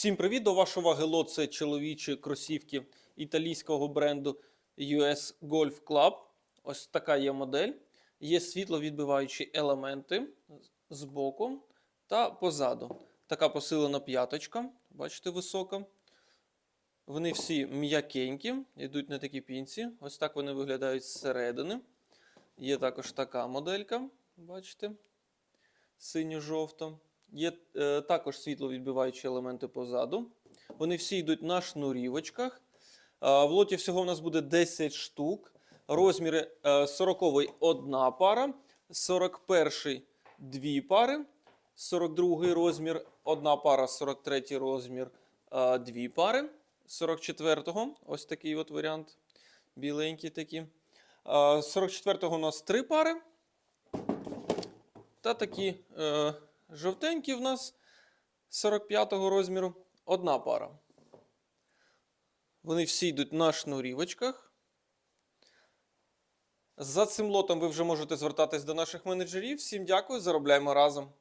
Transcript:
Всім привіт! До вашої уваги лот це чоловічі кросівки італійського бренду US Golf Club. Ось така є модель. Є світловідбиваючі елементи з боку та позаду. Така посилена п'яточка, бачите, висока. Вони всі м'якенькі, йдуть на такі пінці. Ось так вони виглядають зсередини. Є також така моделька, бачите, синьо-жовта. Є е, також світловідбиваючі елементи позаду. Вони всі йдуть на шнурівочках. Е, в лоті всього у нас буде 10 штук. Розміри е, 40 одна пара, 41-й дві пари, 42-й розмір одна пара, 43-й розмір е, дві пари, 44-го ось такий от варіант, біленький такі. Е, 44-го у нас три пари. Та такі е, жовтенькі в нас 45-го розміру одна пара. Вони всі йдуть на шнурівочках. За цим лотом ви вже можете звертатись до наших менеджерів. Всім дякую, заробляємо разом.